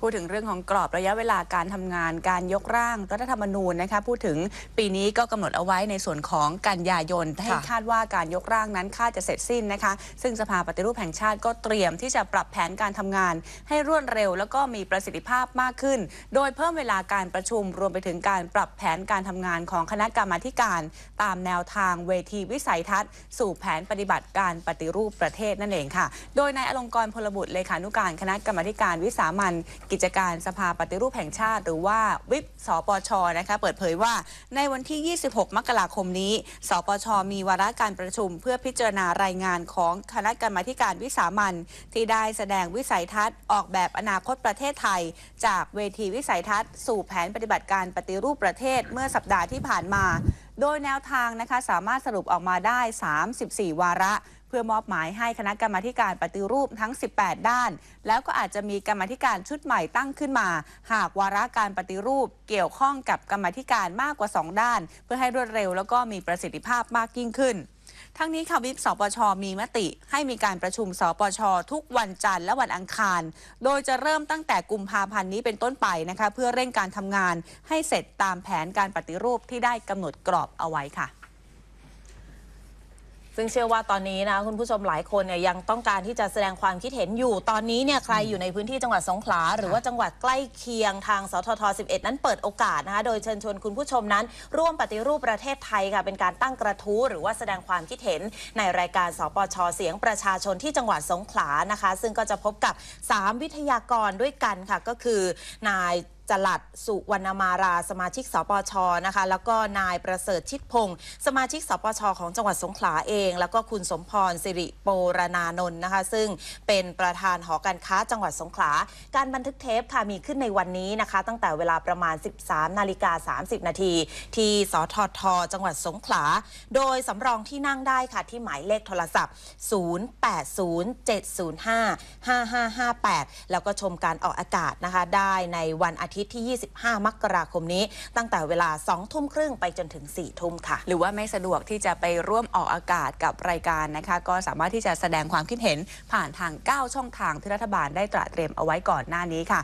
พูดถึงเรื่องของกรอบระยะเวลาการทำงานการยกร่างรัฐธรรมนูญนะคะพูดถึงปีนี้ก็กำหนดเอาไว้ในส่วนของกันยายนให้คาดว่าการยกร่างนั้นคาดจะเสร็จสิ้นนะคะ ซึ่งสภาปฏิรูปแห่งชาติก็เตรียมที่จะปรับแผนการทำงาน ให้รวดเร็ว แล้วก็มีประสิทธิภาพมากขึ้น โดยเพิ่มเวลาการประชุมรวมไปถึงการปรับแผนการทำงานของคณะกรรมาธิการ ตามแนวทางเวทีวิสัยทัศน์ สู่แผนปฏิบัติการปฏิรูปประเทศนั่นเองค่ะ โดยนายอลงกรณ์พลบุตรเลขานุการคณะกรรมาธิการวิสามันกิจการสภาปฏิรูปแห่งชาติ หรือว่าวิปสปชนะคะเปิดเผยว่าในวันที่ 26 มกราคมนี้ สปช มีวาระการประชุม เพื่อพิจารณารายงานของคณะกรรมาธิการวิสามันที่ได้แสดงวิสัยทัศน์ ออกแบบอนาคตประเทศไทย จากเวทีวิสัยทัศน์ สู่แผนปฏิบัติการปฏิรูปประเทศเมื่อสัปดาห์ที่ผ่านมา โดยแนวทางนะคะสามารถสรุปออกมาได้ 34 วาระ พื่อมอบหมายให้คณะกรรมาการปฏิรูปทั้ง 18 ด้าน แล้วก็อาจจะมีกรรมาธิการชุดใหม่ตั้งขึ้นมา หากวาระการปฏิรูปเกี่ยวข้องกับกรรมาธิการมากกว่า 2 ด้าน เพื่อให้รวดเร็ว แล้วก็มีประสิทธิภาพมากยิ่งขึ้นทั้งนี้ค่ะวิปสปช มีมติให้มีการประชุมสปช ทุกวันจันทร์และวันอังคาร โดยจะเริ่มตั้งแต่กุมภาพันธ์นี้เป็นต้นไปนะคะ เพื่อเร่งการทำงานให้เสร็จตามแผนการปฏิรูปที่ได้กำหนดกรอบเอาไว้ค่ะ ซึ่งเชื่อว่าตอนนี้นะคุณผู้ชมหลายคนเนี่ยยังต้องการที่จะแสดงความคิดเห็นอยู่ ตอนนี้เนี่ยใครอยู่ในพื้นที่จังหวัดสงขลา หรือว่าจังหวัดใกล้เคียงทางสทท11 นั้นเปิดโอกาสนะคะโดยเชิญชวนคุณผู้ชมนั้น ร่วมปฏิรูปประเทศไทยค่ะเป็นการตั้งกระทู้หรือว่าแสดงความคิดเห็นในรายการสปชเสียงประชาชนที่จังหวัดสงขลานะคะ ซึ่งก็จะพบกับ 3 วิทยากรด้วยกันค่ะก็คือนาย จลัดสุวรรณมาราสมาชิกสปชนะคะ แล้วก็นายประเสริฐชิดพงศ์สมาชิกสปชของจังหวัดสงขลาเอง แล้วก็คุณสมพรสิริโปรณานนท์นะคะ ซึ่งเป็นประธานหอการค้าจังหวัดสงขลา การบันทึกเทปค่ะมีขึ้นในวันนี้นะคะ ตั้งแต่เวลาประมาณ 13 นาฬิกา 30 นาที ที่สทท จังหวัดสงขลา โดยสำรองที่นั่งได้ค่ะที่หมายเลขโทรศัพท์ 0807055558 แล้วก็ชมการออกอากาศนะคะได้ในวันอาทิตย์ทิตย์ที่ 25 มกราคมนี้ ตั้งแต่เวลา 2 ทุ่มครึ่งไปจนถึง 4 ทุ่มค่ะ หรือว่าไม่สะดวกที่จะไปร่วมออกอากาศกับรายการนะคะ ก็สามารถที่จะแสดงความคิดเห็นผ่านทาง 9 ช่องทางที่รัฐบาลได้ตระเตรียมเอาไว้ก่อนหน้านี้ค่ะ